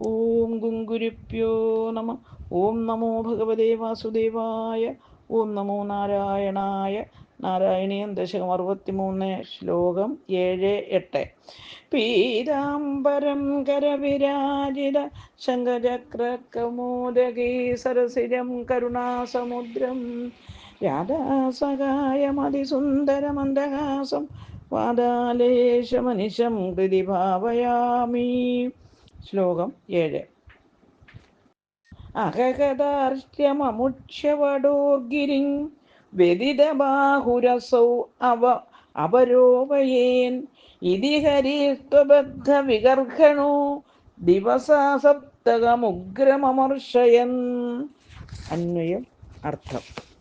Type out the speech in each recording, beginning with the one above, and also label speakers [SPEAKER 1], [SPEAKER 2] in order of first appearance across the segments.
[SPEAKER 1] ഓം ഗുങ്കുരുപ്യോ നമ. ഓം നമോ ഭഗവതേ വാസുദേവായ. ഓം നമോ നാരായണായ. നാരായണീയം ദശകം അറുപത്തിമൂന്ന് ശ്ലോകം ഏഴ് എട്ട്. പീതാംബരം കരവിരാജിത. ശങ്കചക്രകമോദകീ സരസിരം കരുണാസമുദ്രം. രാധാസഹായമതിസുന്ദരമന്ദഹാസം. വാദാലേശമനിശം കൃതി ഭാവയാമി ശ്ലോകം ഏഴ്. അഹകദാർഷ്ട്യമമുക്ഷ്യവടോർഗിരിം വ്യതിതബാഹുരസൗ അവ അപരോപയേൻ ഇതി ഹരിസ്ത്വബദ്ധ വിഗർഹണോ ദിവസാസപ്തകമുഗ്രമമർഷയൻ. അന്വയം അർത്ഥം.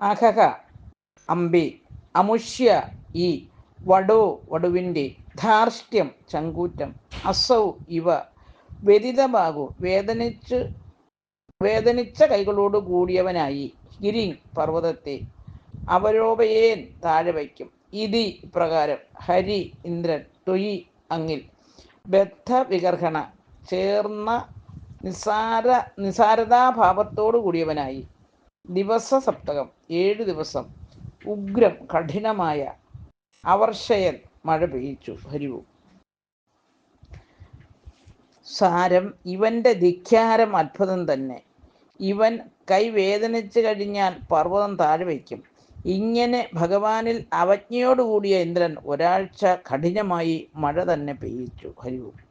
[SPEAKER 1] അഹഹ അമ്പി അമുഷ്യ. ഈ. വടോ. വടുവിന്റെ. ധാർഷ്ട്യം. ചങ്കൂറ്റം. അസൗ. ഇവ. വ്യതിതമാകൂ. വേദനിച്ച് വേദനിച്ച കൈകളോട് കൂടിയവനായി. ഗിരി പർവതത്തെ. അവരോപയേൻ താഴെ വയ്ക്കും. ഇതി. പ്രകാരം ഹരി. ഇന്ദ്രൻ. തൊയി. അങ്ങിൽ. ബദ്ധ വികർഹണ ചേർന്ന നിസാര നിസാരതാഭാവത്തോടു കൂടിയവനായി. ദിവസ സപ്തകം ഏഴ് ദിവസം. ഉഗ്രം കഠിനമായ അവർഷയൻ മഴ പെയ്ച്ചു ഹരിവും. സാരം ഇവന്റെ ധിഖ്യാരം അത്ഭുതം തന്നെ. ഇവൻ കൈവേദനിച്ചു കഴിഞ്ഞാൽ പർവതം താഴെ വയ്ക്കും. ഇങ്ങനെ ഭഗവാനിൽ അവജ്ഞയോടുകൂടിയ ഇന്ദ്രൻ ഒരാഴ്ച കഠിനമായി മഴ തന്നെ പെയ്യിച്ചു ഹരിവും.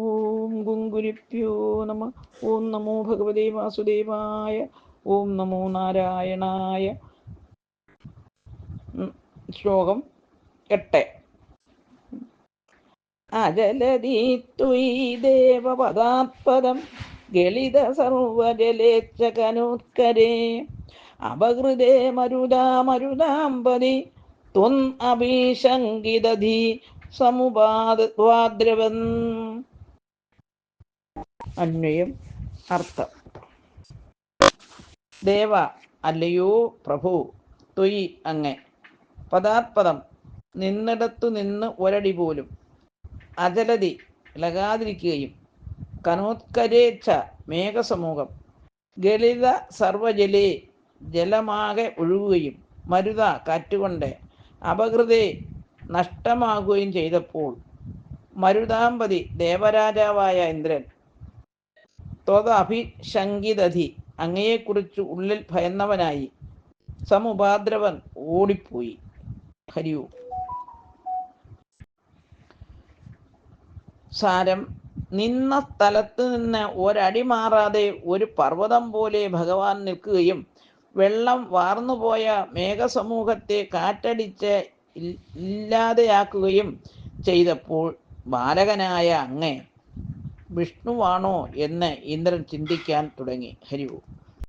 [SPEAKER 1] ഓം ഗുങ്കുരിപ്യോ നമ. ഓം നമോ ഭഗവതേ വാസുദേവായ. ഓം നമോ നാരായണായ. ശ്ലോകം എട്ട്. അജലതി തുയി ദേവപദാത്പദം ഗളിത സർവജലേച്ചകനോത്കരേ അപകൃതേ മരുദാ മരുദാമ്പതി ത്വം അഭിശങ്കിതധി സമുപാദ്രവൻ അന്വയം അർത്ഥം. ദേവ അല്ലയോ പ്രഭു തൊയ് അങ്ങെ. പദാത്പദം നിന്നിടത്തു നിന്ന് ഒരടി പോലും. അജലതി ഇളകാതിരിക്കുകയും കനോത്കരേച്ഛ മേഘസമൂഹം. ഗളിത സർവജലേ ജലമാകെ ഒഴുകുകയും. മരുത കാറ്റുകൊണ്ട് അപകൃതേ നഷ്ടമാകുകയും ചെയ്തപ്പോൾ. മരുതാമ്പതി ദേവരാജാവായ ഇന്ദ്രൻ ത്വതഭിശങ്കിതധി അങ്ങയെക്കുറിച്ച് ഉള്ളിൽ ഭയന്നവനായി. സമുപാദ്രവൻ ഓടിപ്പോയി. ഹരിയു സാരം നിന്ന സ്ഥലത്ത് നിന്ന് ഒരടി മാറാതെ ഒരു പർവതം പോലെ ഭഗവാൻ നിൽക്കുകയും വെള്ളം വാർന്നുപോയ മേഘസമൂഹത്തെ കാറ്റടിച്ച് ഇല്ലാതെയാക്കുകയും ചെയ്തപ്പോൾ ബാലകനായ അങ്ങേ വിഷ്ണുവാണോ എന്ന് ഇന്ദ്രൻ ചിന്തിക്കാൻ തുടങ്ങി. ഹരിവു